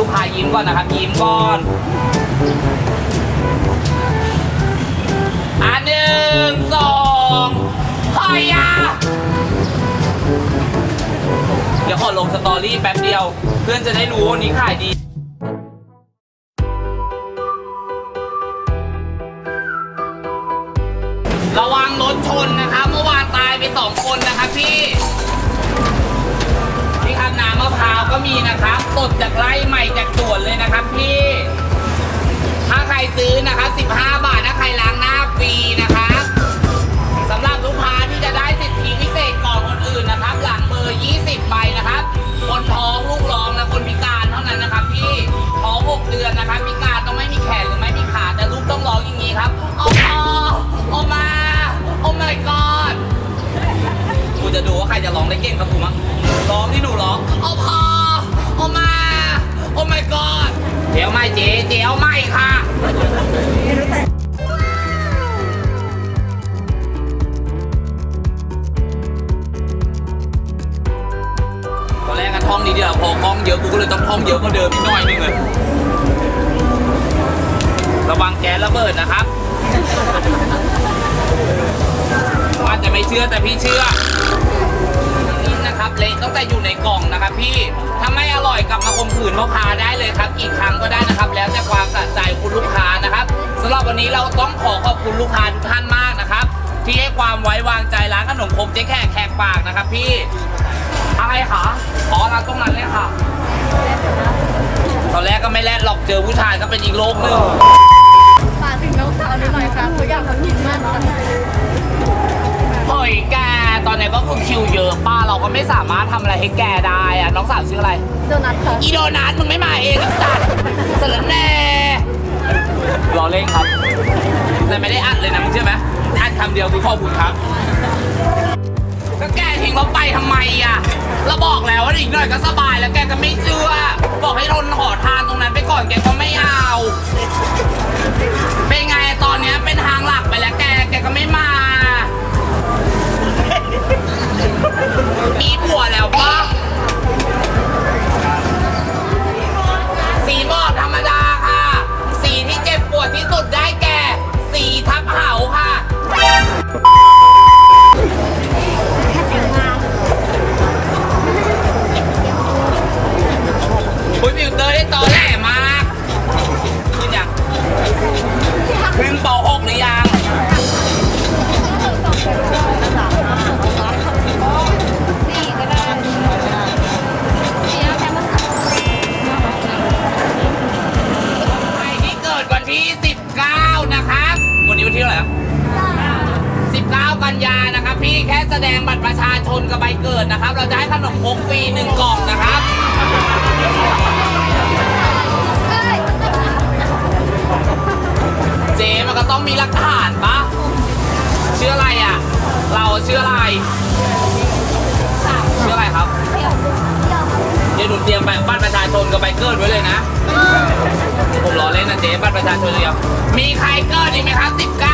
ลูกค้ายิ้มก่อนนะครับ ยิ้มก่อนอันหนึ่งสองเฮ้ยเดี๋ยวขอลงสตอรี่แป๊บเดียว เพื่อนจะได้รู้วันนี้ขายดีระวังรถชนนะครับเมื่อวานตายไปสองคนนะครับพี่าวก็มีนะครับสดจากไร่ใหม่จากสวนเลยนะครับพี่ จะดูว่าร้องได้เก่งกับกูมั้งร้องที่หนูร้องโอ้พอโอมา โอ้ my god เดี๋ยวไม่เจ๊เดี๋ยวไม่ค่ะตอนแรกก็ท่องดีเดียวพอกล้องเยอะกูก็เลยต้องท่องเยอะกว่าเดิมอีกหน่อยนึงเลยระวังแก๊สระเบิดนะครับว่าจะไม่เชื่อแต่พี่เชื่อ นี่นะครับเละตั้งแต่อยู่ในกล่องนะครับ พี่ถ้าไม่อร่อยกลับมาคมขืนพ่อค้าได้เลยครับกี่ครั้งก็ได้นะครับ แล้วแต่ความสะใจคุณลูกค้านะครับสำหรับวันนี้เราต้องขอขอบคุณลูกค้าทุกท่านมากนะครับ ที่ให้ความไว้วางใจร้านขนมครกเจ๊แขกแขกปากนะครับ พี่อะไรคะอ๋อร้านตรงนั้นเลยค่ะตอนแรกก็ไม่แลดหรอกเจอผู้ชายก็เป็นอีกโลกหนึ่งฝากถึงน้องสาวนิดหน่อยค่ะตัวอย่างทำกินมากค่ะเฮ้ยแกตอนนี้ก็ คือคิวเยอะป้าเราก็ไม่สามารถทำอะไรให้แกได้อะน้องสาวชื่ออะไร โดนัทค่ะ อีโดนัทมึงไม่มาเองจัดสารแน่รอเล่นครับ แต่ไม่ได้อัดเลยนะมึงเชื่อไหมอัดคำเดียวคือขอบคุณครับก็แกทิ้งเราไปทำไมอะเราบอกแล้วว่าอีกหน่อยก็สบายแล้วแกก็ไม่เชื่อ บอกให้ทนขอทานตรงนั้นไปก่อนแกก็ไม่ พี่แค่แสดงบัตรประชาชนกับใบเกิดนะครับ เราจะให้ขนมครกฟรีหนึ่งกล่องนะครับ เจมันก็ต้องมีหลักฐานปะเชื่ออะไรอะ เราเชื่ออะไร เชื่ออะไรครับ เดี๋ยวหนูเตรียมไปบัตรประชาชนกับใบเกิดไว้เลยนะ ผมรอเล่นนะเจ๊บัตรประชาชนเดียว มีใครเกิดอีกไหมครับ19